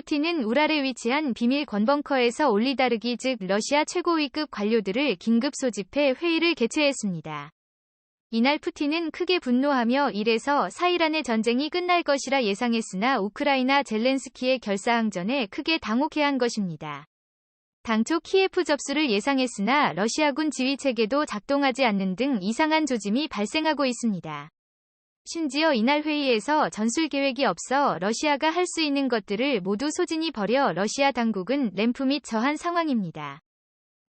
푸틴은 우랄에 위치한 비밀 권벙커에서 올리다르기 즉 러시아 최고위급 관료들을 긴급 소집해 회의를 개최했습니다. 이날 푸틴은 크게 분노하며 이래서 4일안의 전쟁이 끝날 것이라 예상했으나 우크라이나 젤렌스키의 결사항전에 크게 당혹해 한 것입니다. 당초 키예프 접수를 예상했으나 러시아군 지휘체계도 작동하지 않는 등 이상한 조짐이 발생하고 있습니다. 심지어 이날 회의에서 전술 계획이 없어 러시아가 할 수 있는 것들을 모두 소진이 버려 러시아 당국은 램프 및 저한 상황입니다.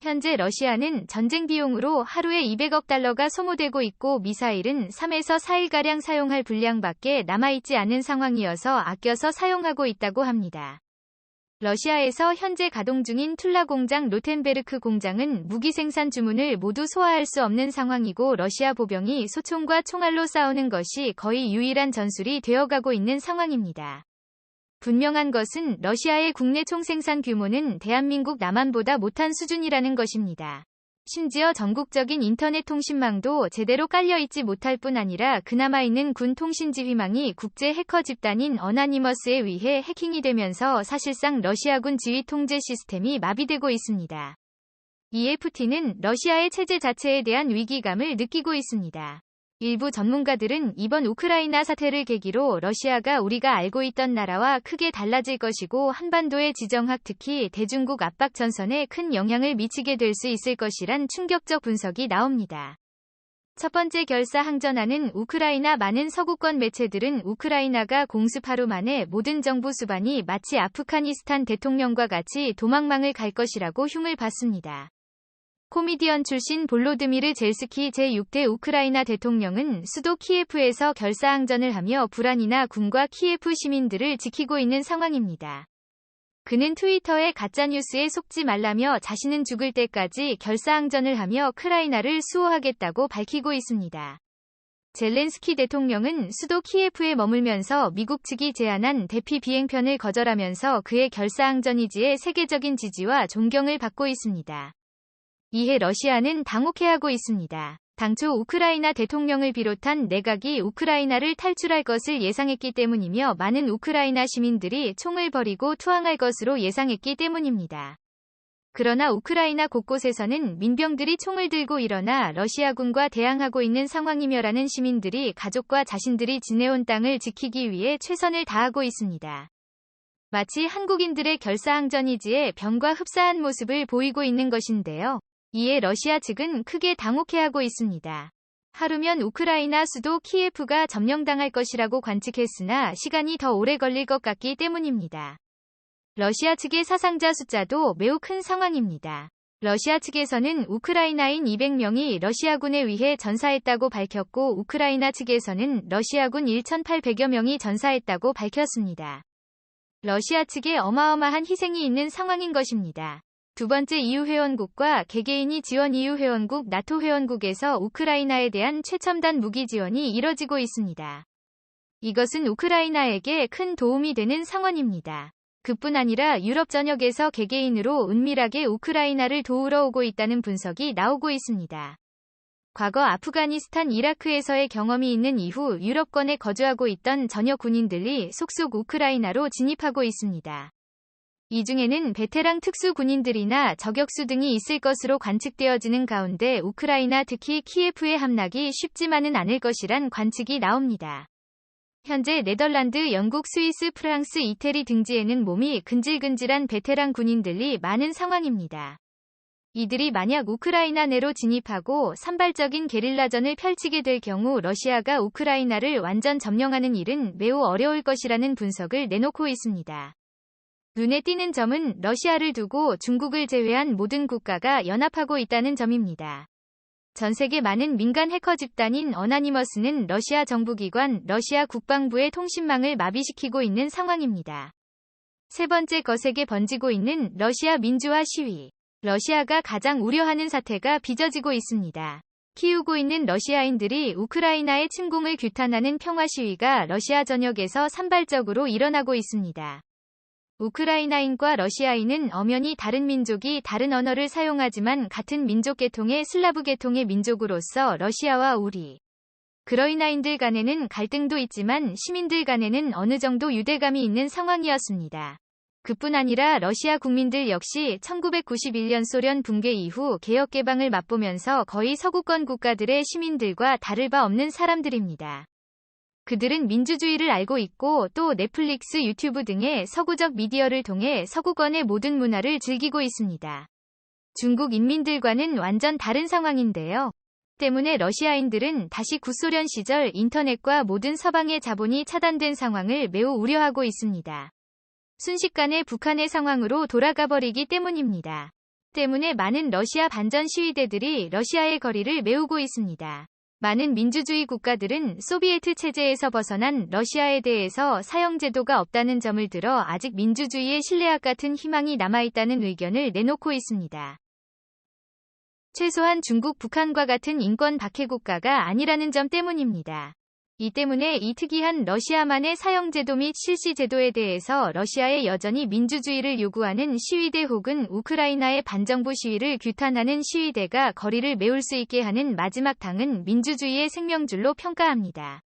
현재 러시아는 전쟁 비용으로 하루에 200억 달러가 소모되고 있고 미사일은 3에서 4일가량 사용할 분량밖에 남아있지 않은 상황이어서 아껴서 사용하고 있다고 합니다. 러시아에서 현재 가동 중인 툴라 공장 로텐베르크 공장은 무기 생산 주문을 모두 소화할 수 없는 상황이고 러시아 보병이 소총과 총알로 싸우는 것이 거의 유일한 전술이 되어가고 있는 상황입니다. 분명한 것은 러시아의 국내 총 생산 규모는 대한민국 남한보다 못한 수준이라는 것입니다. 심지어 전국적인 인터넷 통신망도 제대로 깔려있지 못할 뿐 아니라 그나마 있는 군 통신지휘망이 국제 해커 집단인 어나니머스에 의해 해킹이 되면서 사실상 러시아군 지휘 통제 시스템이 마비되고 있습니다. 푸틴은 러시아의 체제 자체에 대한 위기감을 느끼고 있습니다. 일부 전문가들은 이번 우크라이나 사태를 계기로 러시아가 우리가 알고 있던 나라와 크게 달라질 것이고 한반도의 지정학 특히 대중국 압박 전선에 큰 영향을 미치게 될 수 있을 것이란 충격적 분석이 나옵니다. 첫 번째 결사 항전하는 우크라이나 많은 서구권 매체들은 우크라이나가 공습 하루 만에 모든 정부 수반이 마치 아프가니스탄 대통령과 같이 도망망을 갈 것이라고 흉을 봤습니다. 코미디언 출신 볼로드미르 젤스키 제6대 우크라이나 대통령은 수도 키예프에서 결사항전을 하며 불안이나 군과 키예프 시민들을 지키고 있는 상황입니다. 그는 트위터에 가짜뉴스에 속지 말라며 자신은 죽을 때까지 결사항전을 하며 크라이나를 수호하겠다고 밝히고 있습니다. 젤렌스키 대통령은 수도 키예프에 머물면서 미국 측이 제안한 대피 비행편을 거절하면서 그의 결사항전이지의 세계적인 지지와 존경을 받고 있습니다. 이에 러시아는 당혹해하고 있습니다. 당초 우크라이나 대통령을 비롯한 내각이 우크라이나를 탈출할 것을 예상했기 때문이며 많은 우크라이나 시민들이 총을 버리고 투항할 것으로 예상했기 때문입니다. 그러나 우크라이나 곳곳에서는 민병들이 총을 들고 일어나 러시아군과 대항하고 있는 상황이며라는 시민들이 가족과 자신들이 지내온 땅을 지키기 위해 최선을 다하고 있습니다. 마치 한국인들의 결사항전이지에 병과 흡사한 모습을 보이고 있는 것인데요. 이에 러시아 측은 크게 당혹해하고 있습니다. 하루면 우크라이나 수도 키예프가 점령당할 것이라고 관측했으나 시간이 더 오래 걸릴 것 같기 때문입니다. 러시아 측의 사상자 숫자도 매우 큰 상황입니다. 러시아 측에서는 우크라이나인 200명이 러시아군에 의해 전사했다고 밝혔고 우크라이나 측에서는 러시아군 1,800여 명이 전사했다고 밝혔습니다. 러시아 측에 어마어마한 희생이 있는 상황인 것입니다. 두 번째 EU 회원국과 개개인이 지원 EU 회원국 나토 회원국에서 우크라이나에 대한 최첨단 무기 지원이 이뤄지고 있습니다. 이것은 우크라이나에게 큰 도움이 되는 상황입니다. 그뿐 아니라 유럽 전역에서 개개인으로 은밀하게 우크라이나를 도우러 오고 있다는 분석이 나오고 있습니다. 과거 아프가니스탄 이라크에서의 경험이 있는 이후 유럽권에 거주하고 있던 전역 군인들이 속속 우크라이나로 진입하고 있습니다. 이 중에는 베테랑 특수 군인들이나 저격수 등이 있을 것으로 관측되어지는 가운데 우크라이나 특히 키예프의 함락이 쉽지만은 않을 것이란 관측이 나옵니다. 현재 네덜란드, 영국, 스위스, 프랑스, 이태리 등지에는 몸이 근질근질한 베테랑 군인들이 많은 상황입니다. 이들이 만약 우크라이나 내로 진입하고 산발적인 게릴라전을 펼치게 될 경우 러시아가 우크라이나를 완전 점령하는 일은 매우 어려울 것이라는 분석을 내놓고 있습니다. 눈에 띄는 점은 러시아를 두고 중국을 제외한 모든 국가가 연합하고 있다는 점입니다. 전 세계 많은 민간 해커 집단인 어나니머스는 러시아 정부기관 러시아 국방부의 통신망을 마비시키고 있는 상황입니다. 세 번째 거세게 번지고 있는 러시아 민주화 시위. 러시아가 가장 우려하는 사태가 빚어지고 있습니다. 키우고 있는 러시아인들이 우크라이나의 침공을 규탄하는 평화 시위가 러시아 전역에서 산발적으로 일어나고 있습니다. 우크라이나인과 러시아인은 엄연히 다른 민족이 다른 언어를 사용하지만 같은 민족 계통의 슬라브 계통의 민족으로서 러시아와 우리 그러이나인들 간에는 갈등도 있지만 시민들 간에는 어느 정도 유대감이 있는 상황이었습니다. 그뿐 아니라 러시아 국민들 역시 1991년 소련 붕괴 이후 개혁 개방을 맛보면서 거의 서구권 국가들의 시민들과 다를 바 없는 사람들입니다. 그들은 민주주의를 알고 있고 또 넷플릭스, 유튜브 등의 서구적 미디어를 통해 서구권의 모든 문화를 즐기고 있습니다. 중국 인민들과는 완전 다른 상황인데요. 때문에 러시아인들은 다시 구소련 시절 인터넷과 모든 서방의 자본이 차단된 상황을 매우 우려하고 있습니다. 순식간에 북한의 상황으로 돌아가 버리기 때문입니다. 때문에 많은 러시아 반전 시위대들이 러시아의 거리를 메우고 있습니다. 많은 민주주의 국가들은 소비에트 체제에서 벗어난 러시아에 대해서 사형제도가 없다는 점을 들어 아직 민주주의의 신뢰학 같은 희망이 남아있다는 의견을 내놓고 있습니다. 최소한 중국, 북한과 같은 인권 박해 국가가 아니라는 점 때문입니다. 이 때문에 이 특이한 러시아만의 사형제도 및 실시제도에 대해서 러시아에 여전히 민주주의를 요구하는 시위대 혹은 우크라이나의 반정부 시위를 규탄하는 시위대가 거리를 메울 수 있게 하는 마지막 당은 민주주의의 생명줄로 평가합니다.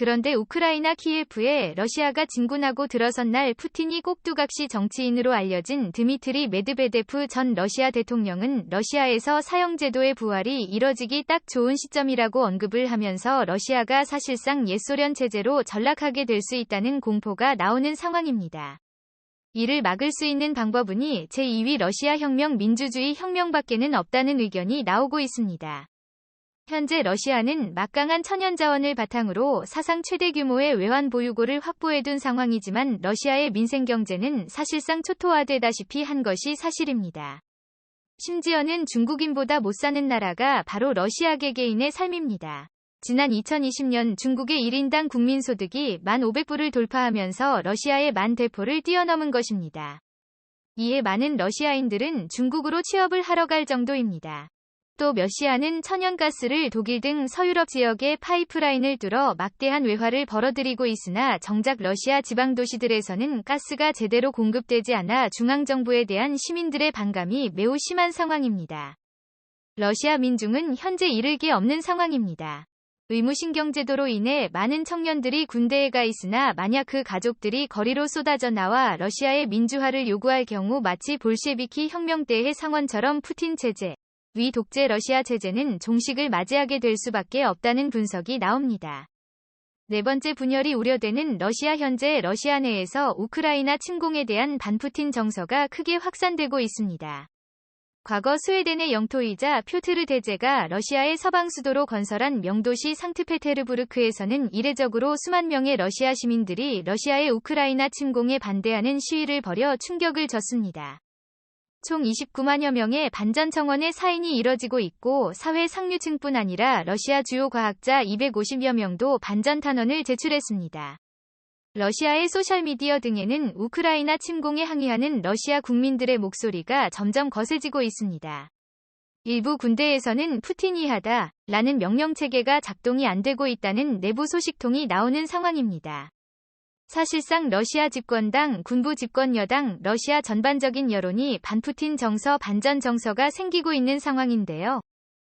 그런데 우크라이나 키예프에 러시아가 진군하고 들어선 날 푸틴이 꼭두각시 정치인으로 알려진 드미트리 메드베데프 전 러시아 대통령은 러시아에서 사형제도의 부활이 이뤄지기 딱 좋은 시점이라고 언급을 하면서 러시아가 사실상 옛소련 체제로 전락하게 될 수 있다는 공포가 나오는 상황입니다. 이를 막을 수 있는 방법은이 제2위 러시아 혁명 민주주의 혁명밖에는 없다는 의견이 나오고 있습니다. 현재 러시아는 막강한 천연 자원을 바탕으로 사상 최대 규모의 외환 보유고를 확보해둔 상황이지만 러시아의 민생 경제는 사실상 초토화되다시피 한 것이 사실입니다. 심지어는 중국인보다 못 사는 나라가 바로 러시아 개개인의 삶입니다. 지난 2020년 중국의 1인당 국민소득이 1,500불을 돌파하면서 러시아의 만 대포를 뛰어넘은 것입니다. 이에 많은 러시아인들은 중국으로 취업을 하러 갈 정도입니다. 또 러시아는 천연가스를 독일 등 서유럽 지역에 파이프라인을 뚫어 막대한 외화를 벌어들이고 있으나 정작 러시아 지방 도시들에서는 가스가 제대로 공급되지 않아 중앙정부에 대한 시민들의 반감이 매우 심한 상황입니다. 러시아 민중은 현재 이를 게 없는 상황입니다. 의무신경제도로 인해 많은 청년들이 군대에 가 있으나 만약 그 가족들이 거리로 쏟아져 나와 러시아의 민주화를 요구할 경우 마치 볼셰비키 혁명 때의 상원처럼 푸틴 체제, 위 독재 러시아 체제는 종식을 맞이하게 될 수밖에 없다는 분석이 나옵니다. 네 번째 분열이 우려되는 러시아 현재 러시아 내에서 우크라이나 침공에 대한 반푸틴 정서가 크게 확산되고 있습니다. 과거 스웨덴의 영토이자 표트르 대제가 러시아의 서방 수도로 건설한 명도시 상트페테르부르크에서는 이례적으로 수만 명의 러시아 시민들이 러시아의 우크라이나 침공에 반대하는 시위를 벌여 충격을 줬습니다. 총 29만여 명의 반전 청원의 사인이 이뤄지고 있고 사회 상류층뿐 아니라 러시아 주요 과학자 250여 명도 반전 탄원을 제출했습니다. 러시아의 소셜미디어 등에는 우크라이나 침공에 항의하는 러시아 국민들의 목소리가 점점 거세지고 있습니다. 일부 군대에서는 푸틴이 하다 라는 명령 체계가 작동이 안 되고 있다는 내부 소식통이 나오는 상황입니다. 사실상 러시아 집권당, 군부 집권 여당, 러시아 전반적인 여론이 반푸틴 정서 반전 정서가 생기고 있는 상황인데요.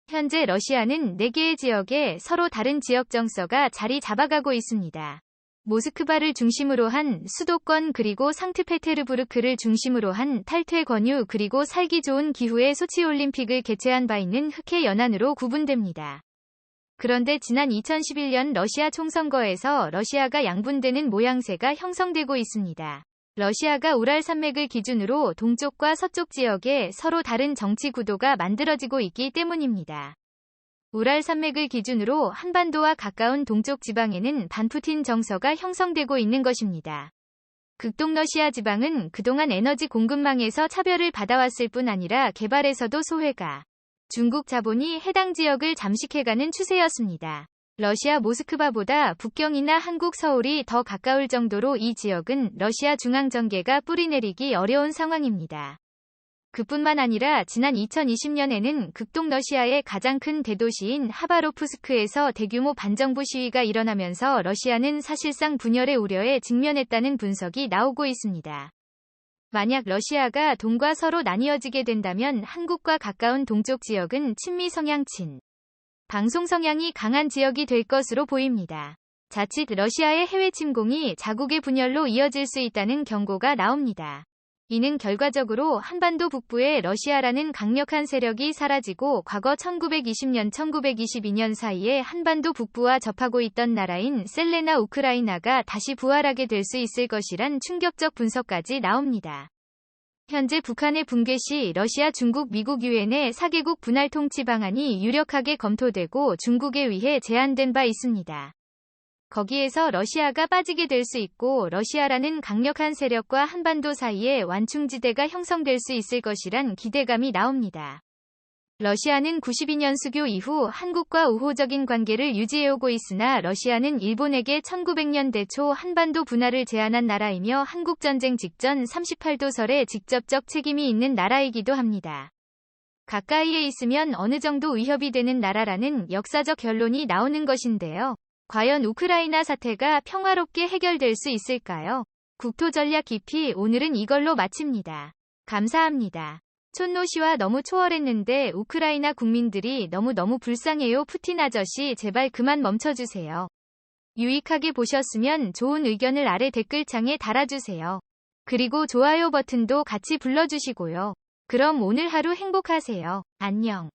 현재 러시아는 4개의 지역에 서로 다른 지역 정서가 자리 잡아가고 있습니다. 모스크바를 중심으로 한 수도권 그리고 상트페테르부르크를 중심으로 한 탈퇴 권유 그리고 살기 좋은 기후의 소치올림픽을 개최한 바 있는 흑해 연안으로 구분됩니다. 그런데 지난 2011년 러시아 총선거에서 러시아가 양분되는 모양새가 형성되고 있습니다. 러시아가 우랄 산맥을 기준으로 동쪽과 서쪽 지역에 서로 다른 정치 구도가 만들어지고 있기 때문입니다. 우랄 산맥을 기준으로 한반도와 가까운 동쪽 지방에는 반푸틴 정서가 형성되고 있는 것입니다. 극동 러시아 지방은 그동안 에너지 공급망에서 차별을 받아왔을 뿐 아니라 개발에서도 소외가 중국 자본이 해당 지역을 잠식해가는 추세였습니다. 러시아 모스크바보다 북경이나 한국 서울이 더 가까울 정도로 이 지역은 러시아 중앙정계가 뿌리내리기 어려운 상황입니다. 그뿐만 아니라 지난 2020년에는 극동 러시아의 가장 큰 대도시인 하바로프스크에서 대규모 반정부 시위가 일어나면서 러시아는 사실상 분열의 우려에 직면했다는 분석이 나오고 있습니다. 만약 러시아가 동과 서로 나뉘어지게 된다면 한국과 가까운 동쪽 지역은 친미 성향 친 방송 성향이 강한 지역이 될 것으로 보입니다. 자칫 러시아의 해외 침공이 자국의 분열로 이어질 수 있다는 경고가 나옵니다. 이는 결과적으로 한반도 북부에 러시아라는 강력한 세력이 사라지고 과거 1920년 1922년 사이에 한반도 북부와 접하고 있던 나라인 셀레나 우크라이나가 다시 부활하게 될 수 있을 것이란 충격적 분석까지 나옵니다. 현재 북한의 붕괴 시 러시아, 중국, 미국 유엔의 4개국 분할 통치 방안이 유력하게 검토되고 중국에 의해 제안된 바 있습니다. 거기에서 러시아가 빠지게 될 수 있고 러시아라는 강력한 세력과 한반도 사이에 완충지대가 형성될 수 있을 것이란 기대감이 나옵니다. 러시아는 92년 수교 이후 한국과 우호적인 관계를 유지해오고 있으나 러시아는 일본에게 1900년대 초 한반도 분할을 제안한 나라이며 한국전쟁 직전 38도설에 직접적 책임이 있는 나라이기도 합니다. 가까이에 있으면 어느 정도 위협이 되는 나라라는 역사적 결론이 나오는 것인데요. 과연 우크라이나 사태가 평화롭게 해결될 수 있을까요? 국토전략 깊이 오늘은 이걸로 마칩니다. 감사합니다. 촌노 씨와 너무 초월했는데 우크라이나 국민들이 너무너무 불쌍해요. 푸틴 아저씨 제발 그만 멈춰주세요. 유익하게 보셨으면 좋은 의견을 아래 댓글창에 달아주세요. 그리고 좋아요 버튼도 같이 불러주시고요. 그럼 오늘 하루 행복하세요. 안녕.